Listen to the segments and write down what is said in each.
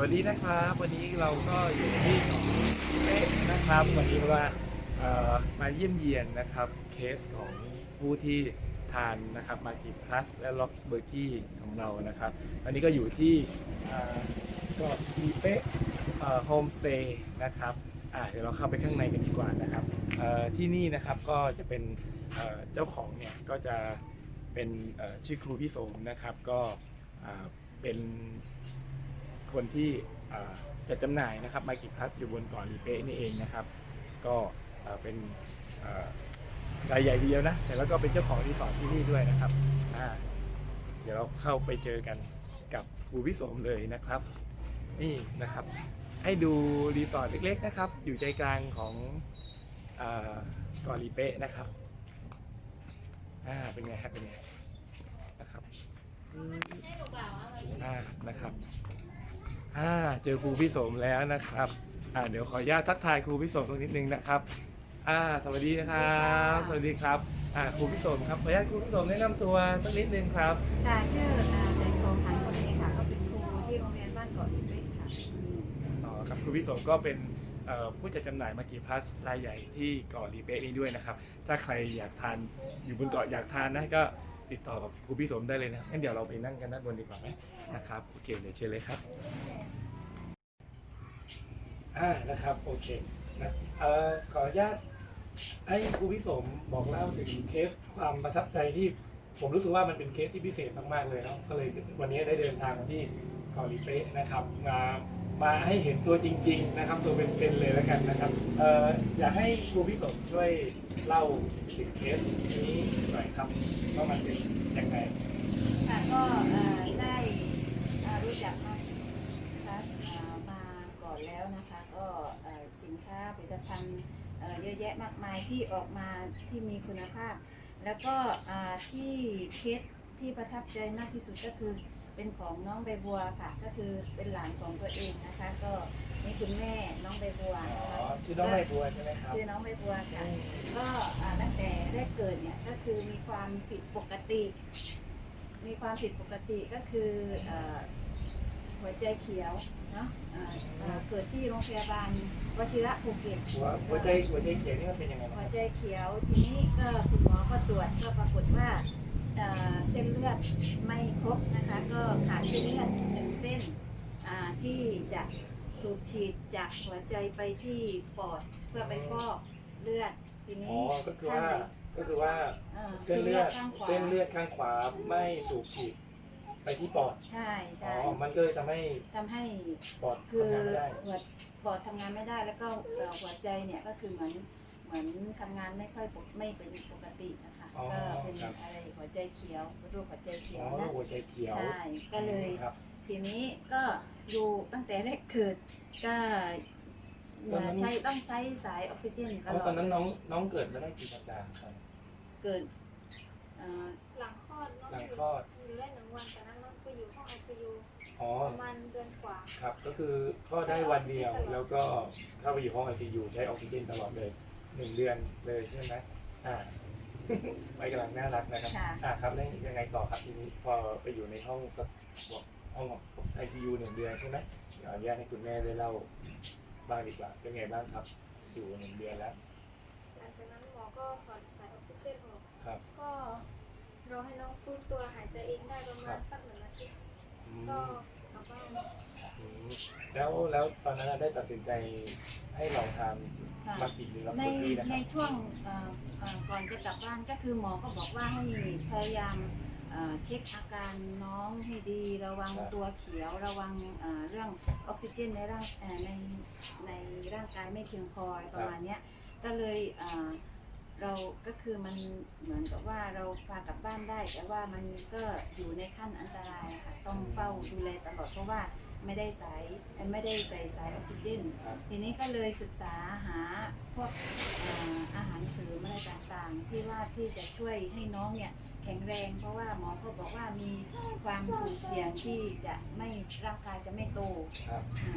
วัสดีนะครับ วันนี้เราก็อยู่ที่เป๊ะนะครับ วันนี้ว่าเอ่อมาเยี่ยมเยียนนะครับเคสของผู้ที่ทานนะครับมากิพลัสและล็อกเบอร์กี้ของเรานะครับอันนี้ก็อยู่ที่เอ่อก็มีเป๊ะโฮมสเตย์นะครับอ่าเดี๋ยวเราเข้าไปข้างในกันดีกว่านะครับเอ่อที่นี่นะครับก็จะเป็นเอ่อเจ้าของเนี่ยก็จะเป็นเอ่อชื่อครูพี่สมนะครับก็อ่าเป็น คนที่เอ่อจัดจำหน่ายนะครับมากิพลัสอยู่บนเก่อนรีเป้นี่เองนะครับ ก็เอ่อเป็นเอ่อรายใหญ่ทีเดียวนะ แต่แล้วก็เป็นเจ้าของรีสอร์ทที่นี่ด้วยนะครับอ่าเดี๋ยวเราเข้าไปเจอกันกับครูพิสมเลยนะครับ นี่นะครับ ให้ดูรีสอร์ทเล็กๆนะครับ อยู่ใจกลางของเอ่อเก่อนรีเป้นะครับอ่าเป็นไงครับเป็นไงนะครับอ่านะครับ อ่าเจอครูพี่สมแล้วนะครับอ่าเดี๋ยวขออนุญาตทักทายครูพี่สมตรงนิดนึงนะครับอ่าสวัสดีนะครับ สวัสดีครับอ่าครูพี่สมครับขออนุญาตครูพี่สมแนะนำตัวสักนิดนึงครับค่ะชื่ออ่าแสงโสมพันธ์คนเองค่ะก็เป็นครูที่โรงเรียนบ้านเกาะลิเป้ค่ะอืมอ๋อครับครูพี่สมก็เป็นเอ่อผู้จัดจำหน่ายมากีพลัสรายใหญ่ที่เกาะลีเป้นี้ด้วยนะครับ ถ้าใครอยากทานอยู่บนเกาะอยากทานนะก็ ติดต่อกับครูพี่สมได้เลยนะงั้นเดี๋ยวเราไปนั่งกันด้านบนดีกว่าไหมนะครับโอเคเดี๋ยวเชิญเลยครับอ่านะครับโอเคนะเอ่อขออนุญาตให้ครูพิสมบอกเล่าถึงเคสความประทับใจที่ผมรู้สึกว่ามันเป็นเคสที่พิเศษมากๆเลยเนาะก็เลยวันนี้ได้เดินทางมาที่เกาหลีเป๊ะนะครับ มามาให้เห็นตัวจริง ๆ นะครับ ตัวเป็นๆเลยแล้วกันนะครับเอ่ออยากให้ครูพิสมช่วย เล่าถึงเคสนี้หน่อยครับว่ามันเป็นยังไงค่ะก็ได้รู้จักมากนะคะอ่ามาก่อนแล้วนะคะก็สินค้าผลิตภัณฑ์เยอะแยะมากมายที่ออกมาที่มีคุณภาพ แล้วก็ที่เคสที่ประทับใจมากที่สุดก็คือ เป็นของน้องใบบัวค่ะ ก็คือเป็นหลานของตัวเองนะคะ ก็นี่คุณแม่น้องใบบัวอ๋อนะคะชื่อน้องใบบัวใช่ไหมครับ ชื่อน้องใบบัวค่ะ ก็อ่าตั้งแต่แรกเกิดเนี่ยก็คือมีความผิดปกติ มีความผิดปกติก็คือเอ่อหัวใจเขียวเนาะอ่าอ่าเกิดที่โรงพยาบาลวชิระภูเก็ต หัวหัวใจหัวใจเขียวนี่มันเป็นยังไงหับ้าวงใจเขียวทีนี้ก็คุณหมอก็ตรวจก็ปรากฏว่า เอ่อเส้นเลือดไม่ครบนะคะ ก็ขาดเส้นเลือดหนึ่งเส้นอ่าที่จะสูบฉีดจากหัวใจไปที่ปอดเพื่อไปฟอกเลือดทีอ๋นี้อก็คือว่าท่นเลยก็คือว่าอ่าเส้นเลือด ข้างขวาเส้นเลือดข้างขวาไม่สูบฉีดไปที่ปอด ใช่อ๋ใช่อมันก็เลยทำให้ทำให้ปอดคือทำงานไม่ได้ หัวปอดทำงานไม่ได้แล้วก็เอ่อหัวใจเนี่ยก็คือเหมือนเหมือนทำงานไม่ค่อยปกไม่เป็นปกตินะคะอ๋อก็เป็นครับ อะไรหั วใจเขียวโรคหัวใจเขียอ๋วอนะหัวใจเขียวใช่ก็เลย ครับ ทีนี้ก็ดูตั้งแต่แรกเกิดก็ตอนนั้น ใช้ต้องใช้สายออกซิเจนตอ๋ลออดตอนนั้นน้องน้องเกิดมาได้กี่สัปดาห์ครับ เกิดเอ่อหลังคลอดน้องหลังอยู่คลอด อยู่ได้หนึ่งวันจากนั้นน้องก็อยู่ห้องไอซียูอ๋อ ประมาณเดือนกว่า ครับ ก็คือคลอดได้วันเดียว แล้วก็เข้าไปอยู่ห้องไอซียูใช้ออกซิเจนตลอดเลยหนึ่งเดือนเลยใช่ไหมอ่า ไปกำลังน่ารักนะครับค่ะ อ่าครับแล้วยังไงต่อครับทีนี้พอไปอยู่ในห้องสักห้องไอซียูหนึ่งเดือนใช่ไหมเดี๋ยวอนุญาตให้คุณแม่ได้เล่าบ้างดีกว่าเป็นไงบ้างครับ อยู่หนึ่งเดือนแล้วหลังจากนั้นหมอก็ถอดสายออกซิเจนออก ครับก็รอให้น้องฟื้นตัวหายใจเองได้ประคมารัณบสักหนึ่งอาทิตย์อืมก็กลับบ้านอืมแล้วแล้วตอนนั้นได้ตัดสินใจให้ลองทานค่ะ มากี่หรือรับในเบอร์รี่นะคในรับช่วงเอ่อเอ่อก่อนจะกลับบ้านก็คือหมอก็บอกว่าให้พยายามเอ่อเช็คอาการน้องให้ดีระวังตัวเขียวระวังเอ่อเรื่องออกซิเจนในร่างเอ่อในในร่างกายไม่เพียงพออะไรประมาณเนี้ยก็เลยเอ่อเราก็คือมันเหมือนกับว่าเราพากลับบ้านได้ แต่ว่ามันก็อยู่ในขั้นอันตรายค่ะต้องเฝ้าดูแลตลอดเพราะว่า ไม่ได้สายไม่ได้ใส่สายออกซิเจน ครับ ทีนี้ก็เลยศึกษาหาพวกเอ่ออาหารเสริมอะไรต่างๆ ที่ว่าที่จะช่วยให้น้องเนี่ยแข็งแรง เพราะว่าหมอก็บอกว่ามีความสุ่มเสี่ยงที่จะไม่ร่างกายจะไม่โต ครับอืม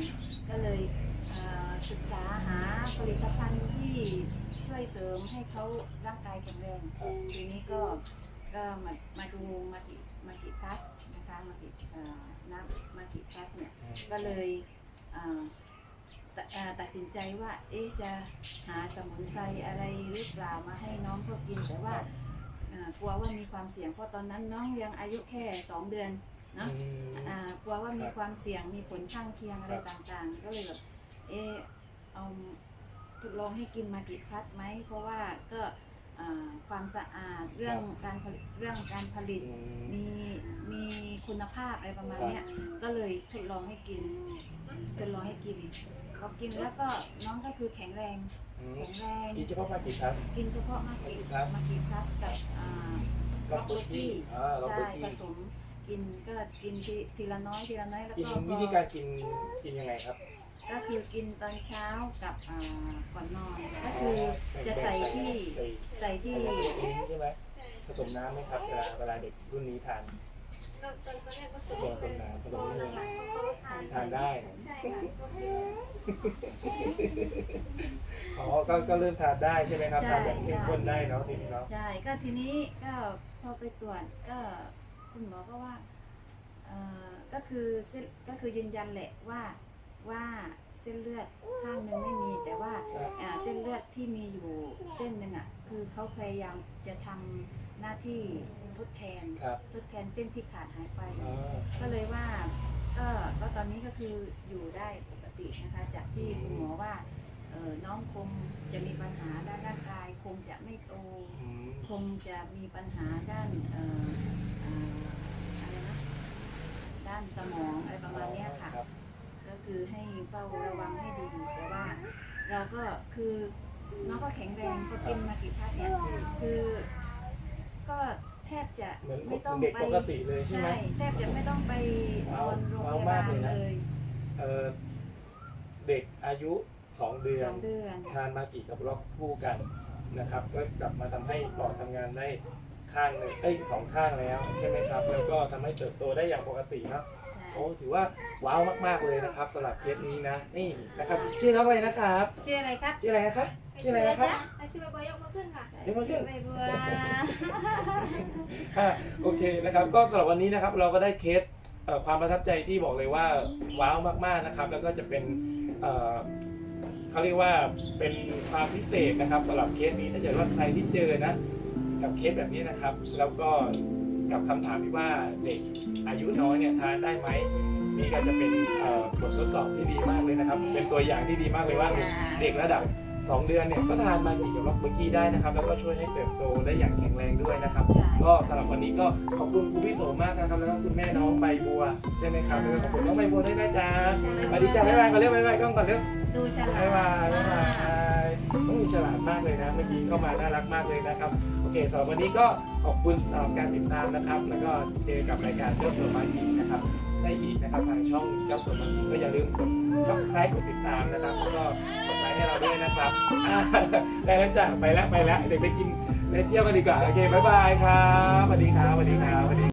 ก็เลยเอ่อศึกษาหาผลิตภัณฑ์ที่ช่วยเสริมให้เขาร่างกายแข็งแรง ครับ ทีนี้ก็ก็มามาดูมากิมากิพลัสนะคะมากิเอ่อ น้ำมากิพลัสเนี่ยอืก็เลยอ่าตอ่าตัดสินใจว่าเอ๊ะจะหาสมุนไพรอะไรหรือเปล่ามาให้น้องเขากิน แต่ว่าอ่ากลัวว่ามีความเสี่ยงเพราะตอนนั้นน้องยังอายุแค่สองเดือนเนาะอืมอ่ากลัวว่ามีครับความเสี่ยงมีผลข้างเคียงอะไรครับต่างๆ ก็เลยแบบเออเอาทดลองให้กินมากี่พัดไหมเพราะว่าก็ อ่าความสะอาดเรื่องการผลิตเรื่องการผลิตอืมมีมีคุณภาพอะไรประมาณเนี้ยก็เลยทดลองให้กินทดลองให้กินพอกินแล้วก็น้องก็คือแข็งแรง อืมแข็งแรง กินเฉพาะมากี่ครั้ง กินเฉพาะมากิครับมากิพลัสกับอ่าล็อกเบอร์กี้อ่าล็อกเบอใช่ร์กี้ ผสมกินก็กินทีทีละน้อยทีละน้อยแล้วกินก็วิธีการกินกินยังไงครับ ก็คือกินตอนเช้ากับอ่าก่อนนอน ก็คือจะใส่ที่ใส่ที่ ใช่ไหมผสมน้ำไหมครับเวลาเวลาเด็กรุ่นนี้ทานตอนตอนแรกก็ผสูสงมน้ำผพสอมน้หลังๆเขาทานำทานได้ใช่ค่ะก็คืออ๋อก็ก็เริ่มทานได้ใช่ไหมครับใช่ ทานแบบเข้มข้นได้เนาะทีนี้เนาะใช่ก็ทีนี้ก็พอไปตรวจก็คุณหมอก็ว่าเอ่อก็คือเส้นก็คือยืนยันแหละว่าว่า เส้นเลือดข้างหนึ่งไม่มี แต่ว่าอ่าเส้นเลือดที่มีอยู่เส้นหนึ่งอะคือเขาพยายามจะทำหน้าที่ทดแทนครับทดแทนเส้นที่ขาดหายไปอ๋อก็เลยว่าก็ก็ตอนนี้ก็คืออยู่ได้ปกตินะคะจากที่คุณหมอว่าเออน้องคงจะมีปัญหาด้านร่างกาย คงจะไม่โตอืมคงจะมีปัญหาด้านเอ่อเอ่ออะไรนะด้านสมองอะไรประมาณเนี้ยค่ะรับ ก็คือให้เฝ้าระวังให้ดีแต่ว่า เราก็คือน้องก็แข็งแรงพอกินมากี่พักเนี่ยคือ ก็แทบจะเหมือนไม่ต้องเด็กไปปกติเลยใช่ไหม แทบจะไม่ต้องไปนอนโรงพยาบาลเลยเออเด็กอายุสองเดือสนองเดือนทานมากี่กับล็อกคู่กันนะครับ ก็กลับมาทำให้ปอดทำงานได้ข้างหนึ่งเอ้ยสองข้างแล้วใช่ไหมครับ แล้วก็ทำให้เติบโตได้อย่างปกติเนอะใช่ โอ้ถือว่าว้าวมากๆเลยนะครับสำหรับเคสนี้นะนี่นะครับชื่อน้องอะไรนะครับชื่ออะไรครับชื่ออะไรนะครับชื่ออะไรนะครับอาชีพบอยกมาขึ้นค่ะเดี๋ยวมาขึ้นชื่อใบบัวอะโอเคนะครับ ก็สำหรับวันนี้นะครับเราก็ได้เคสเอ่อความประทับใจที่บอกเลยว่าว้าวมากๆนะครับ แล้วก็จะเป็นเอ่อเขาเรียกว่าเป็นความพิเศษนะครับสำหรับเคสนี้ถ้าเกิดว่าใครที่เจอนะ กับเคสแบบนี้นะครับ แล้วก็ กับคำถามที่ว่าเด็กอายุน้อยเนี่ยทานได้ไหมนี่ก็จะเป็นเอ่อบททดสอบที่ดีมากเลยนะครับ เป็นตัวอย่างที่ดีมากเลยว่าเด็กระดับ 2 เดือนเนี่ยก็ทานมากี่กับล็อกเบอร์กี้ได้นะครับ แล้วก็ช่วยให้เติบโตได้อย่างแข็งแรงด้วยนะครับใช่ก็สำหรับวันนี้ก็ขอบคุณครูพี่โสมากนะครับ แล้วก็คุณแม่น้องใบบัวใช่ไหมครับแล้วก็ขอบคุณน้องใบบัวด้วยนะจ๊ะสวัสดีจ้าบ๊ายบายก่อนเร็วบ๊ายบายกล้องก่อนเร็วดูฉลาบ๊ายบายดบ๊ายบายต้องมีฉลาดมากเลยนะเมื่อกี้เข้ามาน่ารักมากเลยนะครับโอ เคสำหรับวันนี้ก็ขอบคุณสำหรับการติดตามนะครับ แล้วก็เจอกับรายการเจ้าสัวมาอีกนะครับ ได้อีกนะครับทางช่องเจ้าสัวมากีก็อย่าลืมกด subscribe กดติดตามนะครับแล้วก็กดไลค์ให้เราด้วยนะครับอ่าได้แล้วจ้ะไปแล้วไปแล้วเด็กไปกินไปเที่ยวกันดีกว่าโอเคบ๊ายบายครับสวัสดีครับสวัสดีครับสวัสดี